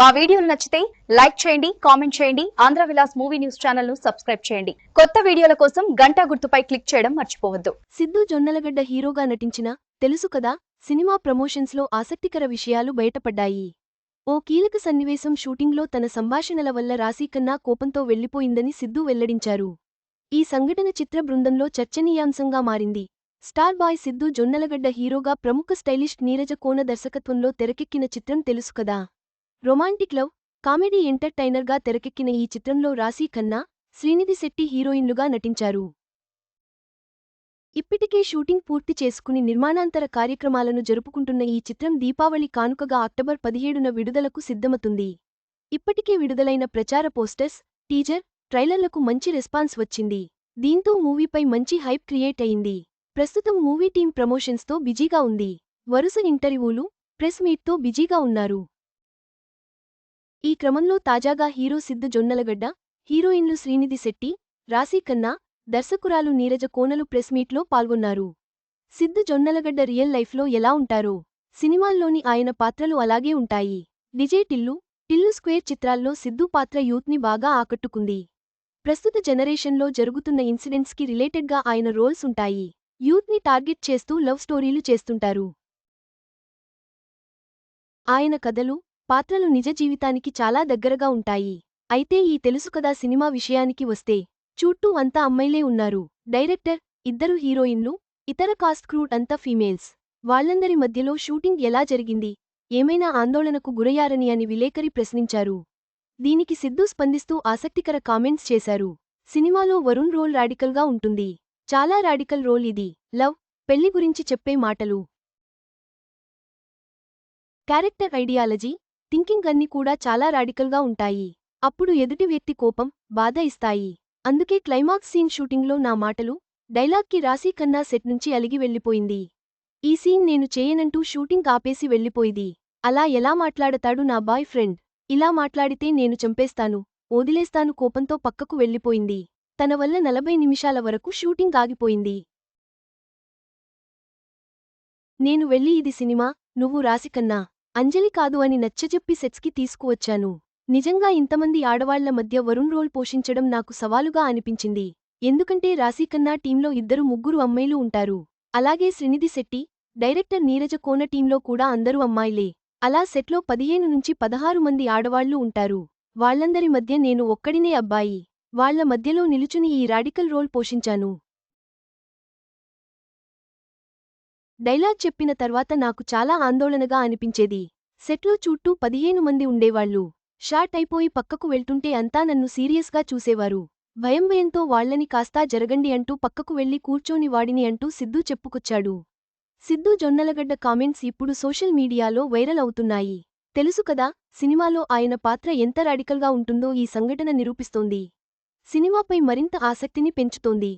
మా వీడియోలు నచ్చితే లైక్ చేయండి కామెంట్ చేయండి ఆంధ్ర విలాస్ మూవీ న్యూస్ ఛానల్ను సబ్స్క్రైబ్ చేయండి. కొత్త వీడియోల కోసం గంటా గుర్తుపై క్లిక్ చేయడం మర్చిపోవద్దు. సిద్ధు జొన్నలగడ్డ హీరోగా నటించిన తెలుసు కదా సినిమా ప్రమోషన్స్లో ఆసక్తికర విషయాలు బయటపడ్డాయి. ఓ కీలక సన్నివేశం షూటింగ్లో తన సంభాషణల వల్ల రాశీకన్నా కోపంతో వెళ్ళిపోయిందని సిద్ధు వెల్లడించారు. ఈ సంఘటన చిత్ర బృందంలో చర్చనీయాంశంగా మారింది. స్టార్ బాయ్ సిద్ధు జొన్నలగడ్డ హీరోగా ప్రముఖ స్టైలిష్ నీరజ కోన దర్శకత్వంలో తెరకెక్కిన చిత్రం తెలుసుకదా రొమాంటిక్ లవ్ కామెడీ ఎంటర్టైనర్గా తెరకెక్కిన ఈ చిత్రంలో రాశీ ఖన్నా శ్రీనిధి శెట్టి హీరోయిన్లుగా నటించారు. ఇప్పటికే షూటింగ్ పూర్తి చేసుకుని నిర్మాణాంతర కార్యక్రమాలను జరుపుకుంటున్న ఈ చిత్రం దీపావళి కానుకగా అక్టోబర్ పదిహేడున విడుదలకు సిద్ధమవుతుంది. ఇప్పటికే విడుదలైన ప్రచార పోస్టర్స్ టీజర్ ట్రైలర్లకు మంచి రెస్పాన్స్ వచ్చింది. దీంతో మూవీపై మంచి హైప్ క్రియేట్ అయింది. ప్రస్తుతం మూవీ టీం ప్రమోషన్స్తో బిజీగా ఉంది. వరుస ఇంటర్వ్యూలు ప్రెస్ మీట్తో బిజీగా ఉన్నారు. ఈ క్రమంలో తాజాగా హీరో సిద్ధు జొన్నలగడ్డ హీరోయిన్లు శ్రీనిధి శెట్టి రాశీ ఖన్నా దర్శకురాలు నీరజ కోనలు ప్రెస్మీట్లో పాల్గొన్నారు. సిద్ధు జొన్నలగడ్డ రియల్ లైఫ్లో ఎలా ఉంటారో సినిమాల్లోని ఆయన పాత్రలు అలాగే ఉంటాయి. విజయ్ టిల్లు టిల్లు స్క్వేర్ చిత్రాల్లో సిద్ధు పాత్ర యూత్ని బాగా ఆకట్టుకుంది. ప్రస్తుత జనరేషన్లో జరుగుతున్న ఇన్సిడెంట్స్కి రిలేటెడ్గా ఆయన రోల్స్ ఉంటాయి. యూత్ని టార్గెట్ చేస్తూ లవ్ స్టోరీలు చేస్తుంటారు. ఆయన కథలు పాత్రలు నిజ జీవితానికి చాలా దగ్గరగా ఉంటాయి. అయితే ఈ తెలుసు కదా సినిమా విషయానికి వస్తే. చుట్టూ అంతా అమ్మాయిలే ఉన్నారు. డైరెక్టర్ ఇద్దరు హీరోయిన్లు ఇతర కాస్ట్ క్రూడ్ అంతా ఫీమేల్స్. వాళ్ళందరి మధ్యలో షూటింగ్ ఎలా జరిగింది? ఏమైనా ఆందోళనకు గురయ్యారని అని విలేకరి ప్రశ్నించారు. దీనికి సిద్ధు స్పందిస్తూ ఆసక్తికర కామెంట్స్ చేశారు. సినిమాలో వరుణ్ రోల్ రాడికల్గా ఉంటుంది. చాలా రాడికల్ రోల్ ఇది. లవ్ పెళ్ళి గురించి చెప్పే మాటలు. క్యారెక్టర్ ఐడియాలజీ థింకింగ్ అన్ని కూడా చాలా రాడికల్గా ఉంటాయి. అప్పుడు ఎదుటి వ్యక్తి కోపం బాధ ఇస్తాయి. అందుకే క్లైమాక్స్ సీన్ షూటింగ్లో నా మాటలు డైలాగ్కి రాశీ ఖన్నా సెట్ నుంచి అలిగి వెళ్ళిపోయింది. ఈ సీన్ నేను చేయనంటూ షూటింగ్ ఆపేసి వెళ్ళిపోయింది. అలా ఎలా మాట్లాడతాడు నా బాయ్ ఫ్రెండ్? ఇలా మాట్లాడితే నేను చంపేస్తాను వదిలేస్తాను కోపంతో పక్కకు వెళ్ళిపోయింది. తన వల్ల నలభై నిమిషాల వరకు షూటింగ్ ఆగిపోయింది. నేను వెళ్ళి ఇది సినిమా నువ్వు రాసికన్నా అంజలి కాదు అని నచ్చజెప్పి సెట్స్కి తీసుకువచ్చాను. నిజంగా ఇంతమంది ఆడవాళ్ళ మధ్య వరుణ్ రోల్ పోషించడం నాకు సవాలుగా అనిపించింది. ఎందుకంటే రాశీకన్నా టీంలో ఇద్దరు ముగ్గురు అమ్మాయిలు ఉంటారు. అలాగే శ్రీనిధి శెట్టి డైరెక్టర్ నీరజ కోన టీంలో కూడా అందరూ అమ్మాయిలే. అలా సెట్లో పదిహేను నుంచి పదహారు మంది ఆడవాళ్ళు ఉంటారు. వాళ్ళందరి మధ్య నేను ఒక్కడినే అబ్బాయి. వాళ్ళ మధ్యలో నిలుచుని ఈ రాడికల్ రోల్ పోషించాను. డైలాగ్ చెప్పిన తర్వాత నాకు చాలా ఆందోళనగా అనిపించేది. సెట్లో చుట్టూ పదిహేను మంది ఉండేవాళ్ళు షాట్ అయిపోయి పక్కకు వెళ్తుంటే అంతా నన్ను సీరియస్గా చూసేవారు. భయం భయంతో వాళ్ళని కాస్తా జరగండి అంటూ పక్కకు వెళ్ళి కూర్చోని వాడిని అంటూ సిద్ధూ చెప్పుకొచ్చాడు. సిద్ధూ జొన్నలగడ్డ కామెంట్స్ ఇప్పుడు సోషల్ మీడియాలో వైరల్ అవుతున్నాయి. తెలుసు కదా సినిమాలో ఆయన పాత్ర ఎంత రాడికల్గా ఉంటుందో ఈ సంఘటన నిరూపిస్తోంది. సినిమాపై మరింత ఆసక్తిని పెంచుతోంది.